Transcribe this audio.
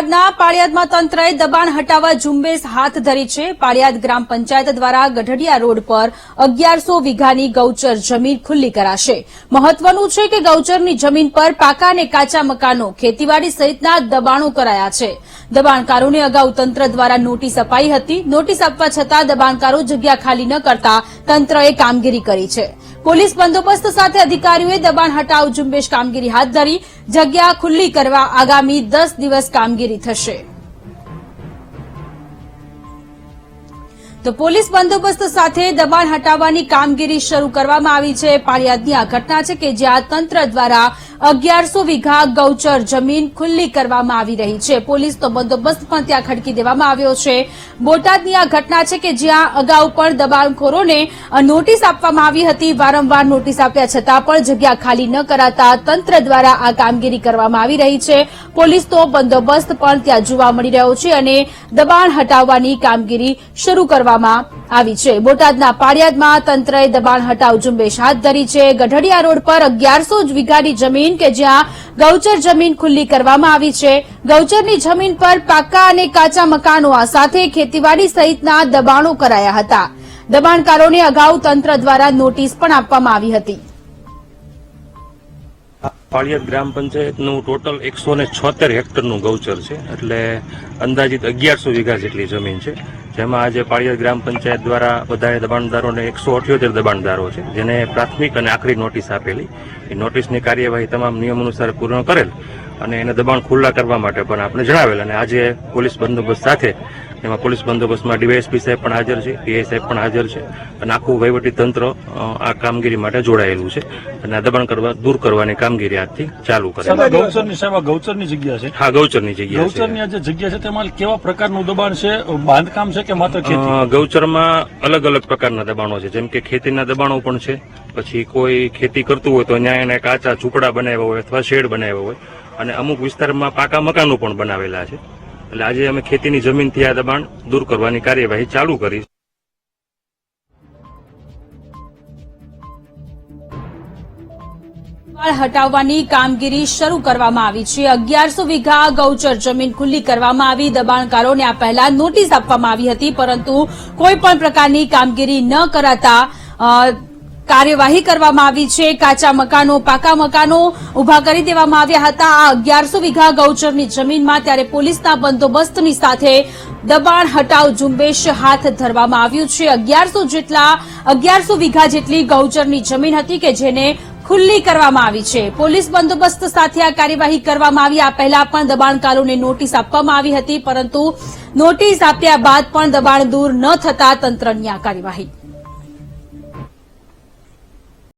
બોટાદના પાળિયાદમાં તંત્રએ દબાણ હટાવવા ઝુંબેશ હાથ ધરી છે. પાળિયાદ ગ્રામ પંચાયત દ્વારા ગઢડિયા રોડ પર અગિયારસો વીઘાની ગૌચર જમીન ખુલ્લી કરાશે. મહત્વનું છે કે ગૌચરની જમીન પર પાકા અને કાચા મકાનો ખેતીવાડી સહિતના દબાણો કરાયા છે. દબાણકારોને અગાઉ તંત્ર દ્વારા નોટિસ અપાઈ હતી. નોટિસ આપવા છતાં દબાણકારો જગ્યા ખાલી ન કરતા તંત્રએ કામગીરી કરી છે. પોલીસ બંદોબસ્ત સાથે અધિકારીઓએ દબાણ હટાવ ઝુંબેશ કામગીરી હાથ ધરી જગ્યા ખુલ્લી કરવા આગામી દસ દિવસ કામગીરી થશે. તો પોલીસ બંદોબસ્ત સાથે દબાણ હટાવવાની કામગીરી શરૂ કરવામાં આવી છે. પાળિયાદની આ ઘટના છે કે જ્યાં તંત્ર દ્વારા અગિયારસો વીઘા ગૌચર જમીન ખુલ્લી કરવામાં આવી રહી છે. પોલીસનો બંદોબસ્ત પણ ત્યાં ખડકી દેવામાં આવ્યો છે. બોટાદની આ ઘટના છે કે જ્યાં અગાઉ પણ દબાણખોરોને નોટિસ આપવામાં આવી હતી. વારંવાર નોટિસ આપ્યા છતાં પણ જગ્યા ખાલી ન કરાતા તંત્ર દ્વારા આ કામગીરી કરવામાં આવી રહી છે. પોલીસનો બંદોબસ્ત પણ ત્યાં જોવા મળી રહ્યો છે અને દબાણ હટાવવાની કામગીરી શરૂ કરવામાં આવી છે. બોટાદના પાળિયાદમાં તંત્રએ દબાણ હટાવ ઝુંબેશ હાથ ધરી છે. ગઢડિયા રોડ પર અગિયારસો વીઘાની જમીન કે જ્યાં ગૌચર જમીન ખુલ્લી કરવામાં આવી છે. ગૌચરની જમીન પર પાકા અને કાચા મકાનો સાથે ખેતીવાડી સહિતના દબાણો કરાયા હતા. દબાણકારોને અગાઉ તંત્ર દ્વારા નોટિસ પણ આપવામાં આવી હતી. પાળિયાદ ગ્રામ પંચાયતનું ટોટલ એકસો ને છોતેર હેક્ટરનું ગૌચર છે. એટલે અંદાજિત અગિયારસો વીઘા જેટલી જમીન છે. જેમાં આજે પાળીયર ગ્રામ પંચાયત દ્વારા બધા દબાણદારોને એકસો અઠ્યોતેર દબાણદારો છે, જેને પ્રાથમિક અને આખરી નોટિસ આપેલી. એ નોટિસની કાર્યવાહી તમામ નિયમ અનુસાર પૂર્ણ કરેલ. અને એને દબાણ ખુલ્લા કરવા માટે પણ આપણે જણાવેલ અને આજે પોલીસ બંદોબસ્ત સાથે એમાં પોલીસ બંદોબસ્તમાં ડીવાયએસપી સાહેબ પણ હાજર છે પીઆઈ સાહેબ પણ હાજર છે અને આખું વહીવટી તંત્ર આ કામગીરી માટે જોડાયેલું છે અને આ દબાણ કરવા દૂર કરવાની કામગીરી આજથી ચાલુ કરે ગૌચરની સાહેબ ગૌચરની જગ્યા છે? હા ગૌચરની જગ્યા ગૌચરની જે જગ્યા છે તેમાં કેવા પ્રકારનું દબાણ છે? બાંધકામ છે કે માત્ર ગૌચરમાં અલગ અલગ પ્રકારના દબાણો છે જેમ કે ખેતીના દબાણો પણ છે પછી કોઈ ખેતી કરતું હોય તો ત્યાં એને કાચા ઝૂંપડા બનાવ્યા હોય અથવા શેડ બનાવ્યા હોય અને અમુક વિસ્તારમાં પાકા મકાનો પણ બનાવેલા છે. એટલે આજે અમે ખેતીની જમીનથી આ દબાણ દૂર કરવાની કાર્યવાહી ચાલુ કરી હટાવવાની કામગીરી શરૂ કરવામાં આવી છે. અગિયારસો વીઘા ગૌચર જમીન ખુલ્લી કરવામાં આવી. દબાણકારોને આ પહેલા નોટિસ આપવામાં આવી હતી, પરંતુ કોઈ પણ પ્રકારની કામગીરી ન કરાતા કાર્યવાહી કરવામાં આવી છે. કાચા મકાનો, પાકા મકાનો ઊભા કરી દેવામાં આવ્યા હતા. આ અગિયારસો વીઘા ગૌચરની જમીનમાં ત્યારે પોલીસના બંદોબસ્તની સાથે દબાણ હટાવ ઝુંબેશ હાથ ધરવામાં આવ્યું છે. અગિયારસો જેટલા, અગિયારસો વીઘા જેટલી ગૌચરની જમીન હતી કે જેને ખુલ્લી કરવામાં આવી છે. પોલીસ બંદોબસ્ત સાથે આ કાર્યવાહી કરવામાં આવી. આ પહેલા પણ દબાણકારોને નોટિસ આપવામાં આવી હતી, પરંતુ નોટિસ આપ્યા બાદ પણ દબાણ દૂર ન થતા તંત્રની આ કાર્યવાહી.